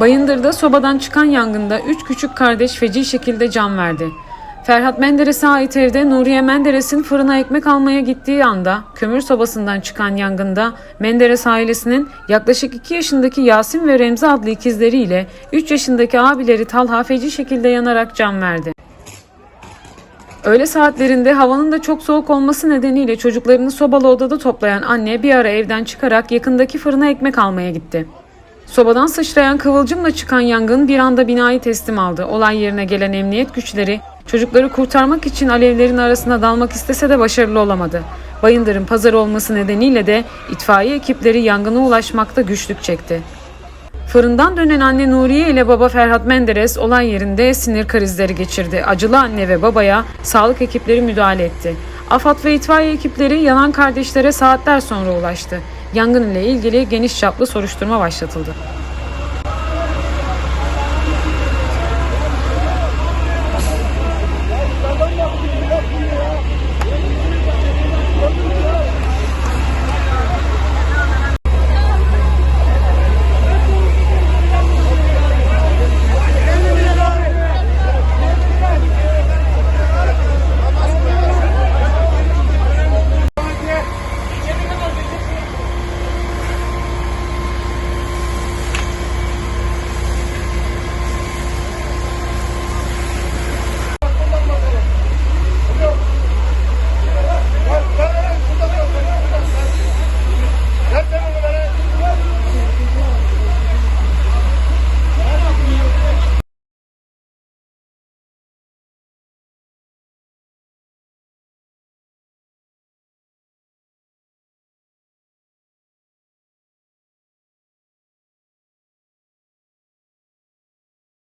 Bayındır'da sobadan çıkan yangında 3 küçük kardeş feci şekilde can verdi. Ferhat Menderes'e ait evde Nuriye Menderes'in fırına ekmek almaya gittiği anda kömür sobasından çıkan yangında Menderes ailesinin yaklaşık 2 yaşındaki Yasin ve Remzi adlı ikizleriyle 3 yaşındaki abileri Talha feci şekilde yanarak can verdi. Öğle saatlerinde havanın da çok soğuk olması nedeniyle çocuklarını sobalı odada toplayan anne bir ara evden çıkarak yakındaki fırına ekmek almaya gitti. Sobadan sıçrayan kıvılcımla çıkan yangın bir anda binayı teslim aldı. Olay yerine gelen emniyet güçleri çocukları kurtarmak için alevlerin arasına dalmak istese de başarılı olamadı. Bayındır'ın pazar olması nedeniyle de itfaiye ekipleri yangına ulaşmakta güçlük çekti. Fırından dönen anne Nuriye ile baba Ferhat Menderes olay yerinde sinir krizleri geçirdi. Acılı anne ve babaya sağlık ekipleri müdahale etti. AFAD ve itfaiye ekipleri yanan kardeşlere saatler sonra ulaştı. Yangın ile ilgili geniş çaplı soruşturma başlatıldı.